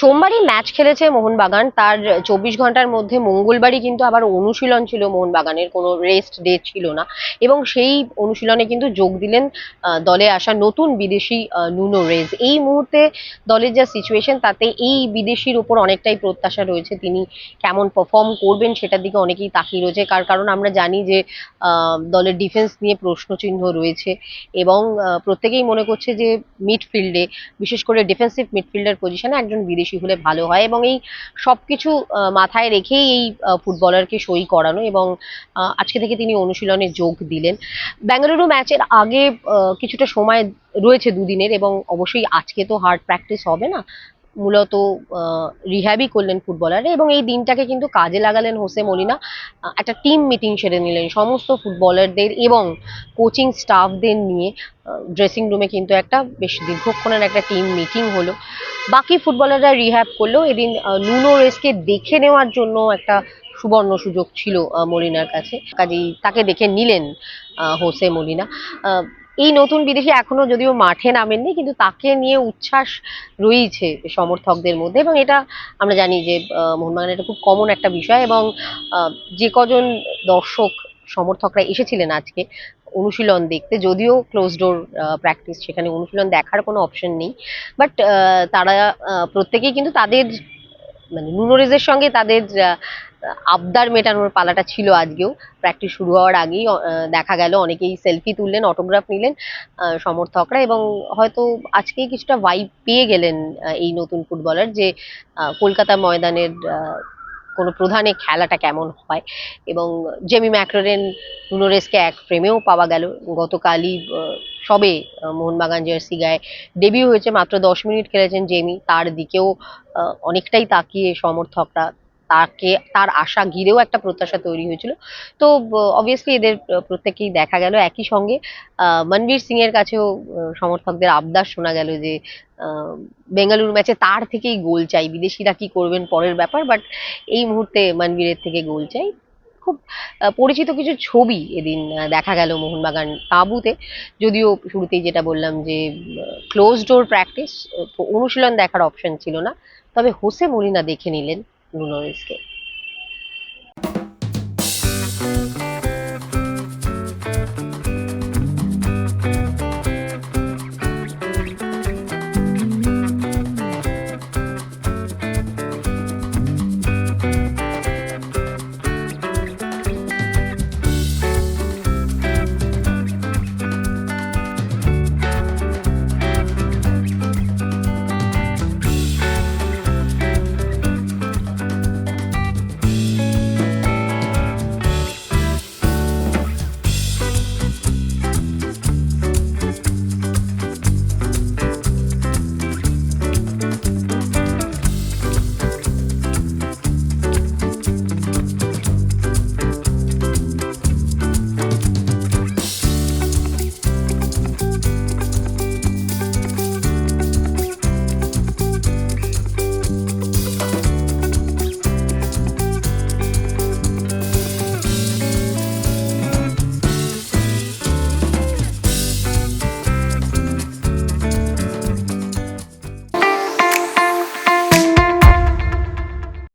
সোমবারই match খেলেছে মোহনবাগান। তার চব্বিশ ঘণ্টার মধ্যে মঙ্গলবারই কিন্তু আবার অনুশীলন ছিল মোহনবাগানের। কোনো রেস্ট ডে ছিল না। এবং সেই অনুশীলনে কিন্তু যোগ দিলেন দলে আসা নতুন বিদেশি নুনো রেজ। এই মুহূর্তে দলের যা সিচুয়েশন তাতে এই বিদেশির উপর অনেকটাই প্রত্যাশা রয়েছে। তিনি কেমন পারফর্ম করবেন সেটার দিকে অনেকেই তাকিয়ে রয়েছে। কার, কারণ আমরা জানি যে দলের ডিফেন্স নিয়ে প্রশ্নচিহ্ন রয়েছে। এবং প্রত্যেকেই মনে করছে যে মিডফিল্ডে বিশেষ করে ডিফেন্সিভ মিডফিল্ডার পজিশনে একজন বিদেশি হলে ভালো হয় এবং এই সবকিছু আহ, মাথায় রেখেই এই ফুটবলারকে সই করানো এবং আজকে থেকে তিনি অনুশীলনে যোগ দিলেন। বেঙ্গালুরু ম্যাচের আগে কিছুটা সময় রয়েছে দুদিনের এবং অবশ্যই আজকে তো হার্ড প্র্যাকটিস হবে না। মূলত রিহ্যাবই করলেন ফুটবলারে এবং এই দিনটাকে কিন্তু কাজে লাগালেন হোসে মলিনা। একটা টিম মিটিং সেরে নিলেন সমস্ত ফুটবলারদের এবং কোচিং স্টাফদের নিয়ে ড্রেসিং রুমে কিন্তু একটা বেশ দীর্ঘক্ষণের একটা টিম মিটিং হলো। বাকি ফুটবলাররা রিহ্যাব করল। এদিন নুনো রেসকে দেখে নেওয়ার জন্য একটা সুবর্ণ সুযোগ ছিল মলিনার কাছে। কাজেই তাকে দেখে নিলেন হোসে মলিনা। এই নতুন বিদেশি এখনও যদিও মাঠে নামেননি কিন্তু তাকে নিয়ে উচ্ছ্বাস রয়েছে সমর্থকদের মধ্যে এবং এটা আমরা জানি যে আহ, মোহনবাগানের এটা খুব কমন একটা বিষয় এবং যে কজন দর্শক সমর্থকরা এসেছিলেন আজকে অনুশীলন দেখতে যদিও ক্লোজ ডোর প্র্যাকটিস সেখানে অনুশীলন দেখার কোনো অপশন নেই বাট তারা প্রত্যেকেই কিন্তু তাদের মানে নুনোরেজের সঙ্গে তাদের আবদার মেটানোর পালাটা ছিল আজকেও। প্র্যাকটিস শুরু হওয়ার আগেই দেখা গেল, অনেকেই সেলফি তুললেন অটোগ্রাফ নিলেন সমর্থকরা এবং হয়তো আজকেই কিছুটা ভাইব পেয়ে গেলেন এই নতুন ফুটবলার যে কলকাতা ময়দানের কোনো প্রধানে খেলাটা কেমন হয়। এবং জেমি ম্যাক্রোরেন নুনোরেসকে এক ফ্রেমেও পাওয়া গেল। গতকালই সবে মোহনবাগান জার্সি গায়ে ডেবিউ হয়েছে। মাত্র দশ মিনিট খেলেছেন জেমি তার দিকেও অনেকটাই তাকিয়ে সমর্থকরা তাকে, তার আশা ঘিরেও একটা প্রত্যাশা তৈরি হয়েছিল। তো অবভিয়াসলি এদের প্রত্যেকেই দেখা গেল। একই সঙ্গে মনবীর সিং এর কাছেও সমর্থকদের আবদার শোনা গেল যে বেঙ্গালুরু ম্যাচে তার থেকেই গোল চাই। বিদেশিরা কি করবেন পরের ব্যাপার বাট এই মুহূর্তে মনবীরের থেকে গোল চাই। খুব পরিচিত কিছু ছবি এদিন দেখা গেল মোহনবাগান তাঁবুতে। যদিও শুরুতেই যেটা বললাম যে ক্লোজ ডোর প্র্যাকটিস অনুশীলন দেখার অপশন ছিল না। তবে হোসে মরিনা দেখে নিলেন। নুনোরেসকে